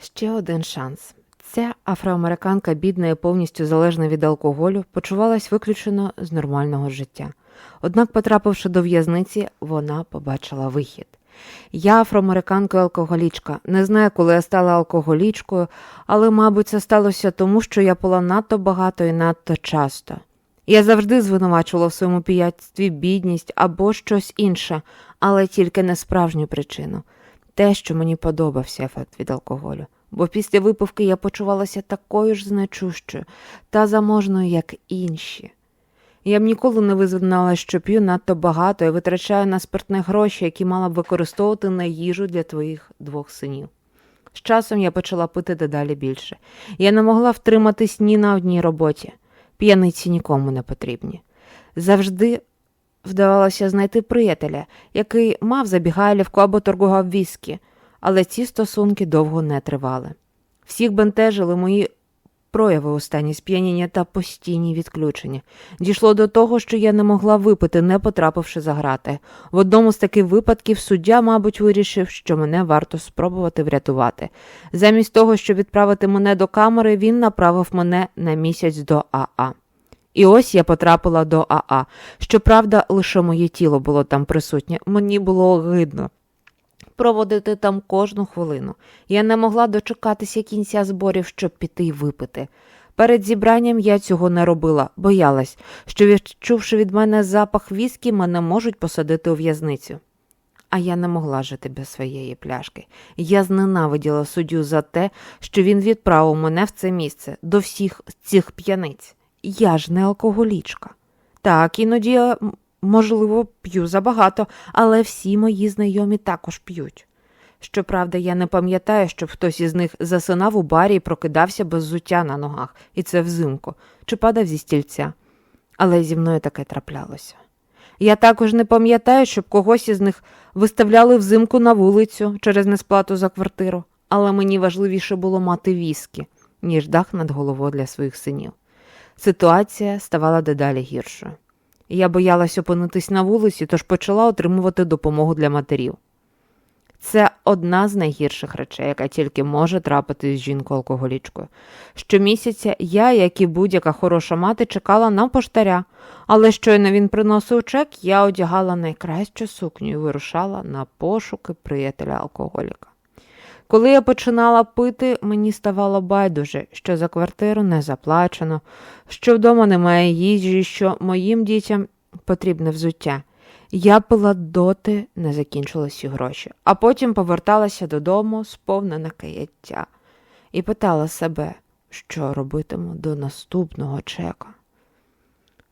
Ще один шанс. Ця афроамериканка, бідна і повністю залежна від алкоголю, почувалась виключено з нормального життя. Однак, потрапивши до в'язниці, вона побачила вихід. Я афроамериканка алкоголічка. Не знаю, коли я стала алкоголічкою, але, мабуть, це сталося тому, що я пила надто багато і надто часто. Я завжди звинувачувала в своєму піятстві бідність або щось інше, але тільки не справжню причину те, що мені подобався ефект від алкоголю. Бо після випивки я почувалася такою ж значущою та заможною, як інші. Я б ніколи не визнала, що п'ю надто багато і витрачаю на спиртне гроші, які мала б використовувати на їжу для твоїх двох синів. З часом я почала пити дедалі більше. Я не могла втриматись ні на одній роботі. П'яниці нікому не потрібні. Завжди вдавалося знайти приятеля, який мав забігайлівку або торгував віскі, але ці стосунки довго не тривали. Всіх бентежили мої прояви у стані сп'яніння та постійні відключення. Дійшло до того, що я не могла випити, не потрапивши за грати. В одному з таких випадків суддя, мабуть, вирішив, що мене варто спробувати врятувати. Замість того, щоб відправити мене до камери, він направив мене на місяць до АА. І ось я потрапила до АА. Щоправда, лише моє тіло було там присутнє. Мені було огидно проводити там кожну хвилину. Я не могла дочекатися кінця зборів, щоб піти й випити. Перед зібранням я цього не робила, боялась, що, відчувши від мене запах віскі, мене можуть посадити у в'язницю. А я не могла жити без своєї пляшки. Я зненавиділа суддю за те, що він відправив мене в це місце до всіх цих п'яниць. Я ж не алкоголічка. Так, іноді я, можливо, п'ю забагато, але всі мої знайомі також п'ють. Щоправда, я не пам'ятаю, щоб хтось із них засинав у барі і прокидався без зуття на ногах, і це взимку, чи падав зі стільця. Але зі мною таке траплялося. Я також не пам'ятаю, щоб когось із них виставляли взимку на вулицю через несплату за квартиру, але мені важливіше було мати віскі, ніж дах над головою для своїх синів. Ситуація ставала дедалі гіршою. Я боялась опинитись на вулиці, тож почала отримувати допомогу для матерів. Це одна з найгірших речей, яка тільки може трапити з жінкою-алкоголічкою. Щомісяця я, як і будь-яка хороша мати, чекала на поштаря, але щойно він приносив чек, я одягала найкращу сукню і вирушала на пошуки приятеля алкоголіка. Коли я починала пити, мені ставало байдуже, що за квартиру не заплачено, що вдома немає їжі, що моїм дітям потрібне взуття. Я пила доти, не закінчилися гроші, а потім поверталася додому, сповнена каяття, і питала себе, що робитиму до наступного чека.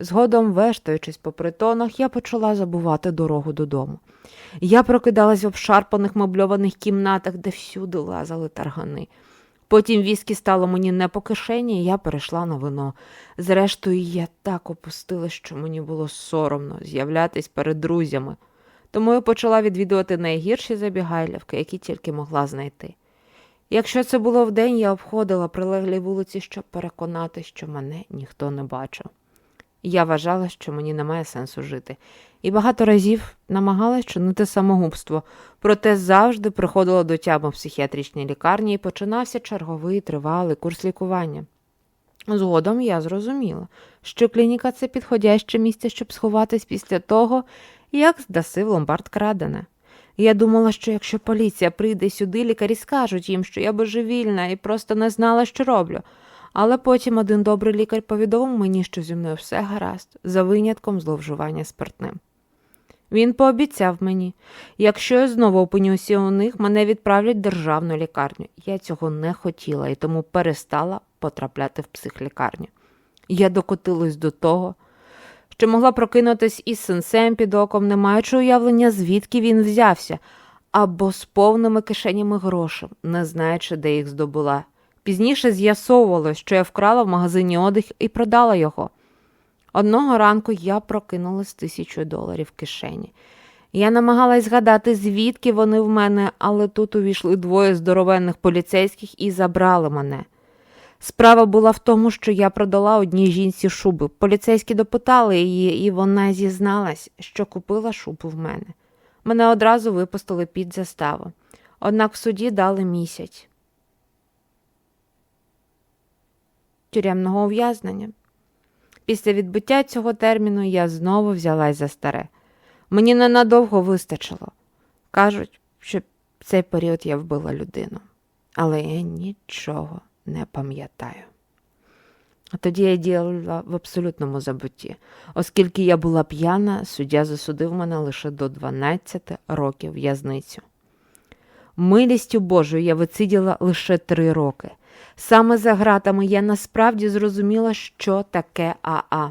Згодом, вештаючись по притонах, я почала забувати дорогу додому. Я прокидалась в обшарпаних мебльованих кімнатах, де всюди лазали таргани. Потім віскі стало мені не по кишені, і я перейшла на вино. Зрештою, я так опустила, що мені було соромно з'являтись перед друзями. Тому я почала відвідувати найгірші забігайлівки, які тільки могла знайти. Якщо це було вдень, я обходила прилеглі вулиці, щоб переконати, що мене ніхто не бачив. Я вважала, що мені немає сенсу жити, і багато разів намагалась чинити самогубство, проте завжди приходила до тями в психіатричній лікарні і починався черговий тривалий курс лікування. Згодом я зрозуміла, що клініка це підходяще місце, щоб сховатись після того, як здаси в ломбард крадене. Я думала, що якщо поліція прийде сюди, лікарі скажуть їм, що я божевільна і просто не знала, що роблю. Але потім один добрий лікар повідомив мені, що зі мною все гаразд, за винятком зловживання спиртним. Він пообіцяв мені, якщо я знову опинюся у них, мене відправлять в державну лікарню. Я цього не хотіла і тому перестала потрапляти в психлікарню. Я докотилась до того, що могла прокинутись із сенсем під оком, не маючи уявлення, звідки він взявся, або з повними кишенями грошей, не знаючи, де їх здобула. Пізніше з'ясовувалось, що я вкрала в магазині одяг і продала його. Одного ранку я прокинулась з тисячою доларів в кишені. Я намагалась згадати, звідки вони в мене, але тут увійшли двоє здоровенних поліцейських і забрали мене. Справа була в тому, що я продала одній жінці шуби. Поліцейські допитали її, і вона зізналась, що купила шубу в мене. Мене одразу випустили під заставу. Однак в суді дали місяць тюремного ув'язнення. Після відбуття цього терміну я знову взялась за старе. Мені ненадовго вистачило. Кажуть, що в цей період я вбила людину, але я нічого не пам'ятаю. А тоді я діяла в абсолютному забутті. Оскільки я була п'яна, суддя засудив мене лише до 12 років в'язницю. Милістю Божою я висиділа лише три роки. Саме за гратами я насправді зрозуміла, що таке АА.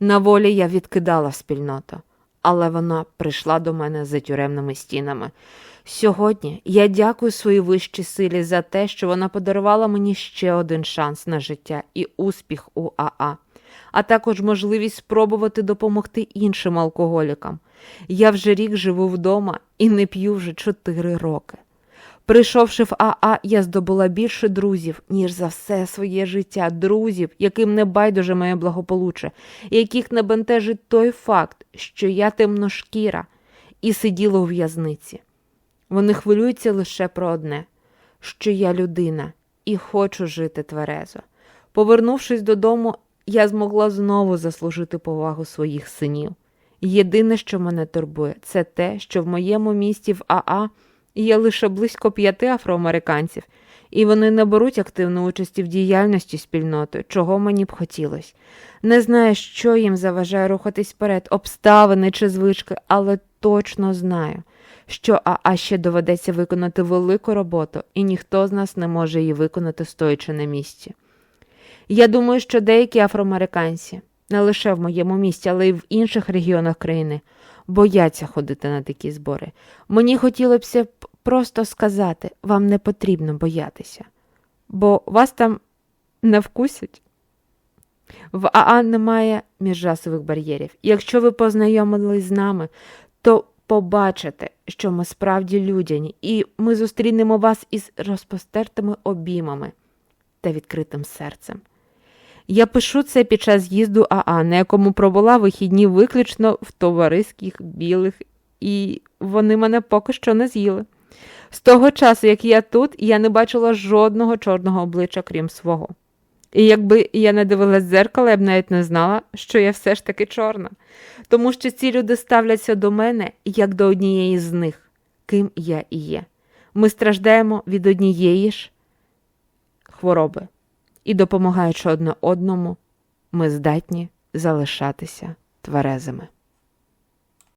На волі я відкидала спільноту, але вона прийшла до мене за тюремними стінами. Сьогодні я дякую своїй вищій силі за те, що вона подарувала мені ще один шанс на життя і успіх у АА, а також можливість спробувати допомогти іншим алкоголікам. Я вже рік живу вдома і не п'ю вже чотири роки. Прийшовши в АА, я здобула більше друзів, ніж за все своє життя, друзів, яким не байдуже моє благополуччя, яких не бентежить той факт, що я темношкіра і сиділа у в'язниці. Вони хвилюються лише про одне, що я людина і хочу жити тверезо. Повернувшись додому, я змогла знову заслужити повагу своїх синів. Єдине, що мене турбує, це те, що в моєму місті в АА є лише близько п'яти афроамериканців, і вони не беруть активної участі в діяльності спільноти, чого мені б хотілося. Не знаю, що їм заважає рухатись вперед, обставини чи звички, але точно знаю, що АА ще доведеться виконати велику роботу, і ніхто з нас не може її виконати, стоячи на місці. Я думаю, що деякі афроамериканці, не лише в моєму місті, але й в інших регіонах країни, бояться ходити на такі збори. Мені хотілося б просто сказати, вам не потрібно боятися, бо вас там не вкусять. В АА немає міжрасових бар'єрів. Якщо ви познайомились з нами, то побачите, що ми справді людяні, і ми зустрінемо вас із розпостертими обіймами та відкритим серцем. Я пишу це під час з'їзду АА, на якому провела вихідні виключно в товариських білих, і вони мене поки що не з'їли. З того часу, як я тут, я не бачила жодного чорного обличчя, крім свого. І якби я не дивилась в дзеркало, я б навіть не знала, що я все ж таки чорна. Тому що ці люди ставляться до мене як до однієї з них, ким я і є. Ми страждаємо від однієї ж хвороби. І допомагаючи одне одному, ми здатні залишатися тверезими.